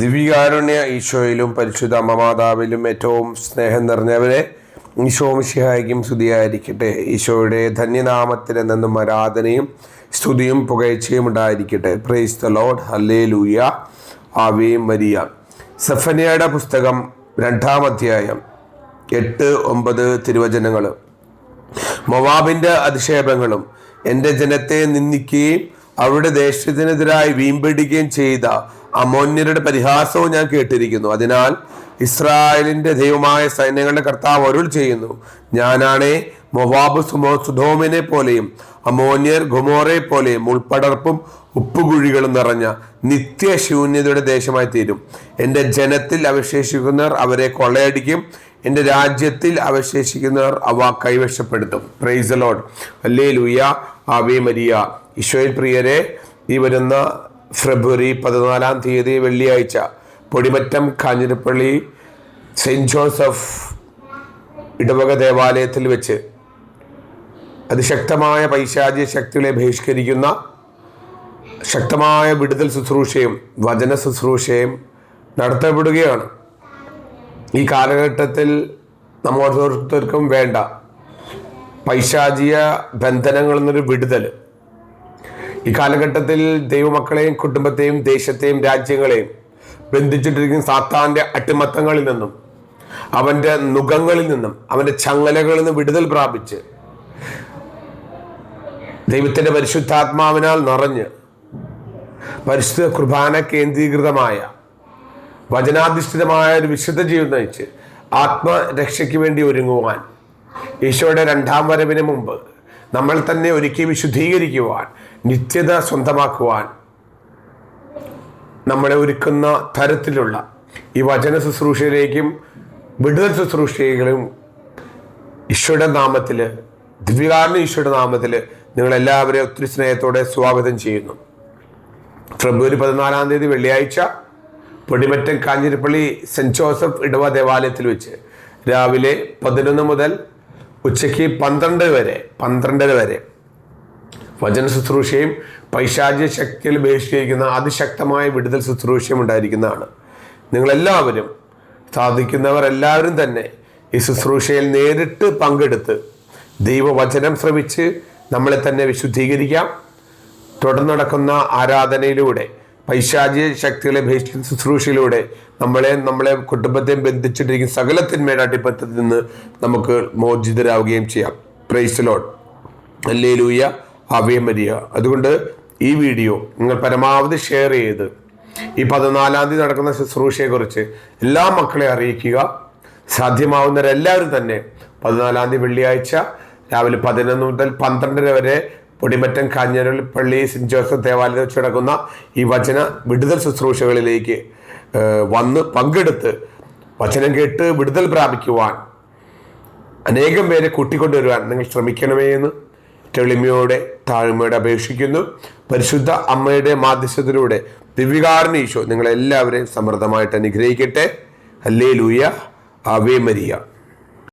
ദിവ്യകാരുണ്യ ഈശോയിലും പരിശുദ്ധ അമ്മമാതാവിലും ഏറ്റവും സ്നേഹം നിറഞ്ഞവരെ ഈശോ മിശിഹായിക്കും സ്തുതിയായിരിക്കട്ടെ. ഈശോയുടെ ധന്യനാമത്തിൽ നിന്നും ആരാധനയും സ്തുതിയും പുകഴ്ചയും ഉണ്ടായിരിക്കട്ടെ. പ്രൈസ് ദ ലോഡ് ഹല്ലേ ലൂയ ആവേ മരിയ. സഫനിയയുടെ പുസ്തകം രണ്ടാം അധ്യായം എട്ട് ഒമ്പത് തിരുവചനങ്ങൾ മൊവാബിന്റെ അധിക്ഷേപങ്ങളും എന്റെ ജനത്തെ നിന്ദിക്കുകയും അവരുടെ ദേശത്തിനെതിരായി വീമ്പിടിക്കുകയും ചെയ്ത അമോന്യരുടെ പരിഹാസവും ഞാൻ കേട്ടിരിക്കുന്നു. അതിനാൽ ഇസ്രായേലിന്റെ ദൈവമായ സൈന്യങ്ങളുടെ കർത്താവ് അരുൾ ചെയ്യുന്നു. ഞാനാണേ മൊവാബ് സുമോ സുധോമിനെ പോലെയും അമോന്യർ ഗുമോറെ പോലെയും ഉൾപ്പടർപ്പും ഉപ്പുകുഴികളും നിറഞ്ഞ നിത്യശൂന്യതയുടെ ദേശമായി തീരും. എന്റെ ജനത്തിൽ അവശേഷിക്കുന്നവർ അവരെ കൊള്ളയടിക്കും. എന്റെ രാജ്യത്തിൽ അവശേഷിക്കുന്നവർ അവ കൈവശപ്പെടുത്തും. പ്രൈസ് ലോഡ് അല്ലേ ലൂയ ആവേ മരിയ. ഈശോയിൽ പ്രിയരെ ഈ വരുന്ന ഫെബ്രുവരി പതിനാലാം തീയതി വെള്ളിയാഴ്ച പൊടിമറ്റം കാഞ്ഞിരപ്പള്ളി സെയിന്റ് ജോസഫ് ഇടവക ദേവാലയത്തിൽ വെച്ച് അതിശക്തമായ പൈശാചിക ശക്തികളെ ബഹിഷ്കരിക്കുന്ന ശക്തമായ വിടുതൽ ശുശ്രൂഷയും വചന ശുശ്രൂഷയും നടത്തപ്പെടുകയാണ്. ഈ കാലഘട്ടത്തിൽ നമ്മ ഓരോരുത്തർക്കും വേണ്ട പൈശാചിക ബന്ധനങ്ങളിൽ വിടുതൽ ഈ കാലഘട്ടത്തിൽ ദൈവമക്കളെയും കുടുംബത്തെയും ദേശത്തെയും രാജ്യങ്ങളെയും ബന്ധിച്ചിട്ടിരിക്കുന്ന സാത്താന്റെ അട്ടിമത്തങ്ങളിൽ നിന്നും അവന്റെ നുഖങ്ങളിൽ നിന്നും അവന്റെ ചങ്ങലകളിൽ നിന്നും വിടുതൽ പ്രാപിച്ച് ദൈവത്തിന്റെ പരിശുദ്ധാത്മാവിനാൽ നിറഞ്ഞ് പരിശുദ്ധ കുർബാന കേന്ദ്രീകൃതമായ വചനാധിഷ്ഠിതമായ ഒരു വിശുദ്ധ ജീവിതം നയിച്ച് ആത്മരക്ഷയ്ക്ക് വേണ്ടി ഒരുങ്ങുവാൻ ഈശോയുടെ രണ്ടാം വരവിന് മുമ്പ് നമ്മൾ തന്നെ ഒരുക്കി വിശുദ്ധീകരിക്കുവാൻ നിത്യത സ്വന്തമാക്കുവാൻ നമ്മളെ ഒരുക്കുന്ന തരത്തിലുള്ള ഈ വചന ശുശ്രൂഷയിലേക്കും വിടുതൽ ശുശ്രൂഷയിലും ഈശോയുടെ നാമത്തിൽ ദിവ്യകാരണ ഈശോയുടെ നാമത്തിൽ നിങ്ങളെല്ലാവരെയും ഒത്തിരി സ്നേഹത്തോടെ സ്വാഗതം ചെയ്യുന്നു. ഫെബ്രുവരി പതിനാലാം തീയതി വെള്ളിയാഴ്ച പൊടിമറ്റം കാഞ്ഞിരപ്പള്ളി സെന്റ് ജോസഫ് ഇടവ ദേവാലയത്തിൽ വെച്ച് രാവിലെ പതിനൊന്ന് മുതൽ ഉച്ചയ്ക്ക് പന്ത്രണ്ട് വരെ പന്ത്രണ്ടര വരെ. വചന ശുശ്രൂഷയും പൈശാചിക ശക്തിയിൽ ബഹിഷ്കരിക്കുന്ന അതിശക്തമായ വിടുതൽ ശുശ്രൂഷയും ഉണ്ടായിരിക്കുന്നതാണ്. നിങ്ങളെല്ലാവരും സാധിക്കുന്നവർ എല്ലാവരും തന്നെ ഈ ശുശ്രൂഷയിൽ നേരിട്ട് പങ്കെടുത്ത് ദൈവവചനം ശ്രമിച്ച് നമ്മളെ തന്നെ വിശുദ്ധീകരിക്കാം. തുടർന്നടക്കുന്ന ആരാധനയിലൂടെ പൈശാചിക ശക്തികളെ ബഹിഷ്കരിക്കുന്ന ശുശ്രൂഷയിലൂടെ നമ്മളെ നമ്മളെ കുടുംബത്തെയും ബന്ധിച്ചിട്ടിരിക്കുന്ന സകലത്തിന്മേലാട്ടിപ്പത്തിൽ നിന്ന് നമുക്ക് മോചിതരാവുകയും ചെയ്യാം. പ്രൈസ് ലോഡ് അല്ലേ ലൂയ അവയമരിയ അതുകൊണ്ട് ഈ വീഡിയോ നിങ്ങൾ പരമാവധി ഷെയർ ചെയ്ത് ഈ പതിനാലാം തീയതി നടക്കുന്ന ശുശ്രൂഷയെക്കുറിച്ച് എല്ലാ മക്കളെ അറിയിക്കുക. സാധ്യമാവുന്നവരെല്ലാവരും തന്നെ പതിനാലാം തീയതി വെള്ളിയാഴ്ച രാവിലെ പതിനൊന്ന് മുതൽ പന്ത്രണ്ടര വരെ പൊടിമറ്റം കാഞ്ഞിരപ്പള്ളി സെന്റ് ജോസഫ് ദേവാലയത്തിൽ വെച്ച് നടക്കുന്ന ഈ വചന വിടുതൽ ശുശ്രൂഷകളിലേക്ക് വന്ന് പങ്കെടുത്ത് വചനം കേട്ട് വിടുതൽ പ്രാപിക്കുവാൻ അനേകം പേരെ കൂട്ടിക്കൊണ്ടുവരുവാൻ നിങ്ങൾ ശ്രമിക്കണമേ എന്ന് തെളിമയോടെ താഴ്മയോടെ അപേക്ഷിക്കുന്നു. പരിശുദ്ധ അമ്മയുടെ മാധ്യസ്ഥത്തിലൂടെ ദിവ്യകാരണ ഈശോ നിങ്ങളെല്ലാവരെയും സമൃദ്ധമായിട്ട് അനുഗ്രഹിക്കട്ടെ. അല്ലേ ലൂയ അവേ മരിയ.